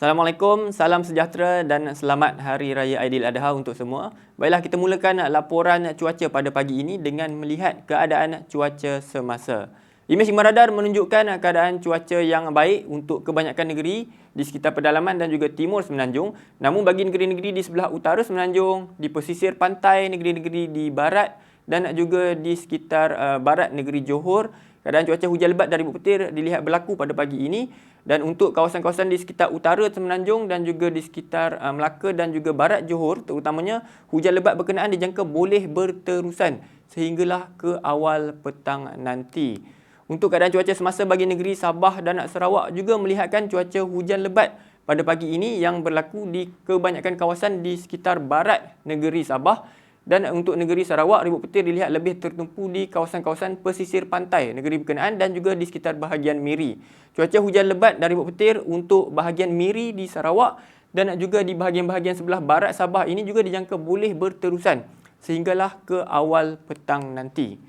Assalamualaikum, salam sejahtera dan selamat Hari Raya Aidiladha untuk semua. Baiklah kita mulakan laporan cuaca pada pagi ini dengan melihat keadaan cuaca semasa. Imej Radar menunjukkan keadaan cuaca yang baik untuk kebanyakan negeri di sekitar pedalaman dan juga timur Semenanjung. Namun bagi negeri-negeri di sebelah utara Semenanjung, di pesisir pantai negeri-negeri di barat dan juga di sekitar uh, barat negeri Johor, keadaan cuaca hujan lebat dari petir dilihat berlaku pada pagi ini dan untuk kawasan-kawasan di sekitar utara Semenanjung dan juga di sekitar uh, Melaka dan juga barat Johor terutamanya hujan lebat berkenaan dijangka boleh berterusan sehinggalah ke awal petang nanti. Untuk keadaan cuaca semasa bagi negeri Sabah dan Sarawak juga melihatkan cuaca hujan lebat pada pagi ini yang berlaku di kebanyakan kawasan di sekitar barat negeri Sabah dan untuk negeri Sarawak, ribut petir dilihat lebih tertumpu di kawasan-kawasan pesisir pantai negeri berkenaan dan juga di sekitar bahagian Miri. Cuaca hujan lebat dari ribut petir untuk bahagian Miri di Sarawak dan juga di bahagian-bahagian sebelah barat Sabah ini juga dijangka boleh berterusan sehinggalah ke awal petang nanti.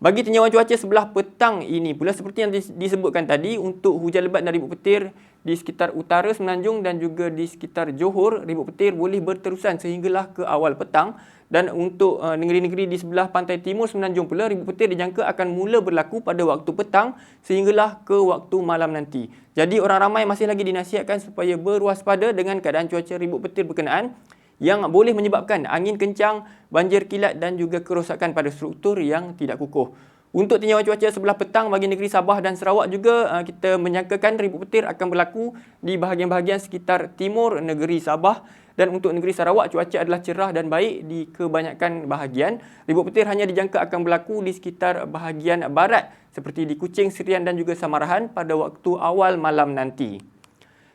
Bagi tinjauan cuaca sebelah petang ini pula seperti yang disebutkan tadi untuk hujan lebat dan ribut petir di sekitar utara Semenanjung dan juga di sekitar Johor, ribut petir boleh berterusan sehinggalah ke awal petang dan untuk uh, negeri-negeri di sebelah pantai timur Semenanjung pula ribut petir dijangka akan mula berlaku pada waktu petang sehinggalah ke waktu malam nanti. Jadi orang ramai masih lagi dinasihatkan supaya berwaspada dengan keadaan cuaca ribut petir berkenaan yang boleh menyebabkan angin kencang, banjir kilat dan juga kerosakan pada struktur yang tidak kukuh. Untuk tinjauan cuaca sebelah petang bagi negeri Sabah dan Sarawak juga uh, kita menyangkakan ribut petir akan berlaku di bahagian-bahagian sekitar timur negeri Sabah dan untuk negeri Sarawak cuaca adalah cerah dan baik di kebanyakan bahagian. Ribut petir hanya dijangka akan berlaku di sekitar bahagian barat seperti di Kuching, Serian dan juga Samarahan pada waktu awal malam nanti.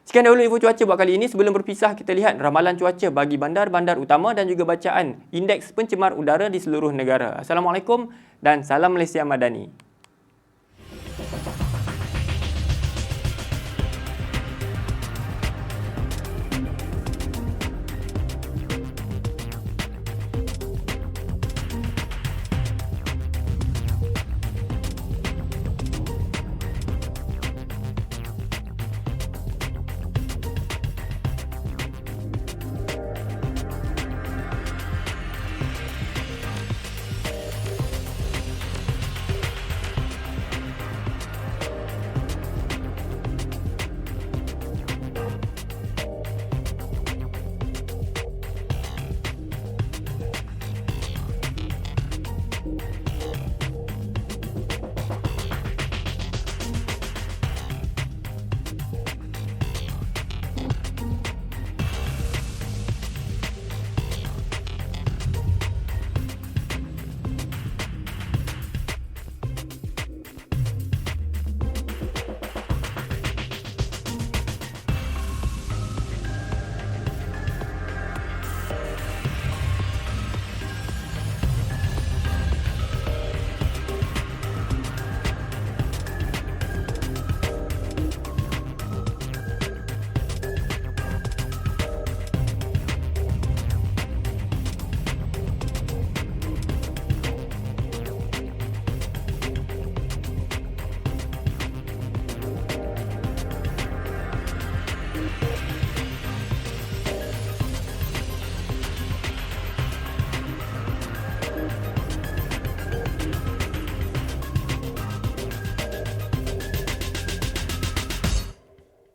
Sekian dahulu info cuaca buat kali ini. Sebelum berpisah, kita lihat ramalan cuaca bagi bandar-bandar utama dan juga bacaan indeks pencemar udara di seluruh negara. Assalamualaikum dan salam Malaysia Madani.